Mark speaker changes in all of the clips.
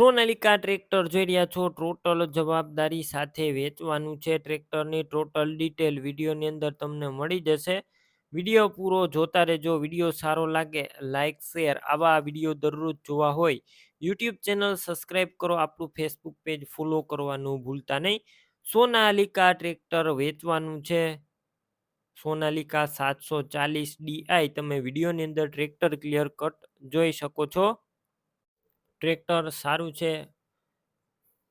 Speaker 1: Sonalika tractor જોઈ રહ્યા છો ટોટલ જવાબદારી સાથે વેચવાનું છે. ટ્રેક્ટરની ટોટલ ડિટેલ વિડીયોની અંદર તમને મળી જશે. વીડિયો પૂરો જોતા રહેજો. વીડિયો સારો લાગે લાઇક શેર આવા વીડિયો દરરોજ જોવા હોય. યુટ્યુબ ચેનલ સબસ્ક્રાઈબ કરો. આપણું ફેસબુક પેજ ફોલો કરવાનું ભૂલતા નહીં. સોનાલિકા ટ્રેક્ટર વેચવાનું છે. સોનાલિકા સાતસો ચાલીસ ડીઆઈ તમે વિડીયોની અંદર ટ્રેક્ટર ક્લિયર કટ જોઈ શકો છો. ટ્રેક્ટર સારું છે.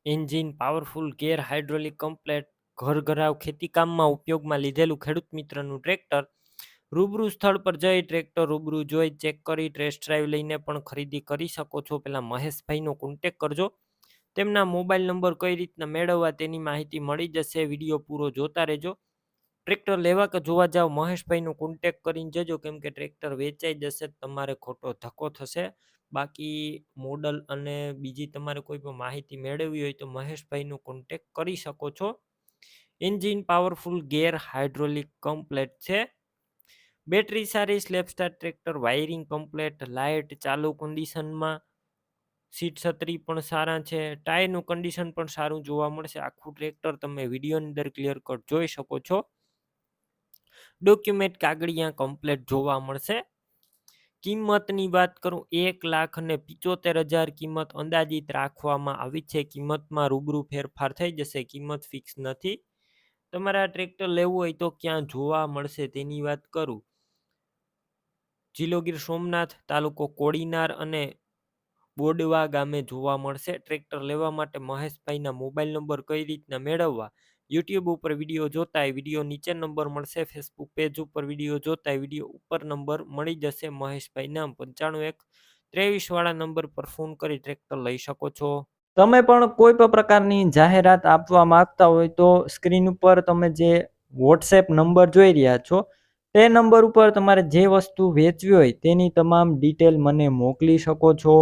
Speaker 1: Engine powerful, gear hydraulic, complete ઘર ઘરાવ ખેતીકામમાં ઉપયોગમાં લીધેલું ખેડૂત મિત્રનું ટ્રેક્ટર. રૂબરૂ સ્થળ પર જઈ ટ્રેક્ટર રૂબરૂ જોઈ, ચેક કરી, ટેસ્ટ ડ્રાઈવ લઈને પણ ખરીદી કરી શકો છો. પેલા મહેશભાઈનો કોન્ટેક કરજો. તેમના મોબાઈલ નંબર કઈ રીતના મેળવવા તેની માહિતી મળી જશે, વીડિયો પૂરો જોતા રહેજો. ટ્રેક્ટર લેવા કે જોવા જાવ, મહેશભાઈનો કોન્ટેક કરીને જજો, કેમ કે ટ્રેક્ટર વેચાઈ જશે, તમારે ખોટો ધક્કો થશે. બાકી મોડલ અને બીજી તમારે કોઈ પણ માહિતી મેળવવી હોય તો મહેશભાઈનો કોન્ટેક કરી શકો છો. Engine powerful gear hydraulic complete છે. બેટરી સારી સ્લેપસ્ટાર ટ્રેક્ટર વાયરિંગ કમ્પ્લેટ લાઇટ ચાલુ કન્ડિશનમાં સીટ છત્રી પણ સારા છે. ટાયરનું કન્ડિશન પણ સારું જોવા મળશે. આખું ટ્રેક્ટર તમે વિડીયોની અંદર ક્લિયર કટ જોઈ શકો છો. ડોક્યુમેન્ટ કાગળિયા કમ્પ્લેટ જોવા મળશે. કિંમતની વાત કરું, એક લાખ અને પિચોતેર હજાર કિંમત અંદાજિત રાખવામાં આવી છે. કિંમતમાં રૂબરૂ ફેરફાર થઈ જશે, કિંમત ફિક્સ નથી. તમારે આ ટ્રેક્ટર લેવું હોય તો ક્યાં જોવા મળશે તેની વાત કરું. જિલ્લો ગીર સોમનાથ તાલુકો કોડીનાર અને બોડવા ગામે જોવા મળશે. ટ્રેક્ટર લેવા માટે મહેશભાઈના મોબાઈલ નંબર કઈ રીતના મેળવવા? યુટ્યુબ ઉપર વીડિયો જોતા વીડિયો નીચે નંબર મળશે. ફેસબુક પેજ ઉપર વીડિયો જોતા વીડિયો ઉપર નંબર મળી જશે. મહેશભાઈ નામ પંચાણું એક ત્રેવીસ વાળા નંબર પર ફોન કરી ટ્રેક્ટર લઈ શકો છો.
Speaker 2: તમે પણ કોઈ પણ પ્રકારની જાહેરાત આપવા માંગતા હોય તો સ્ક્રીન ઉપર તમે જે વોટ્સએપ નંબર જોઈ રહ્યા છો, તે નંબર ઉપર તમારે જે વસ્તુ વેચવી હોય તેની તમામ ડિટેલ મને મોકલી શકો છો.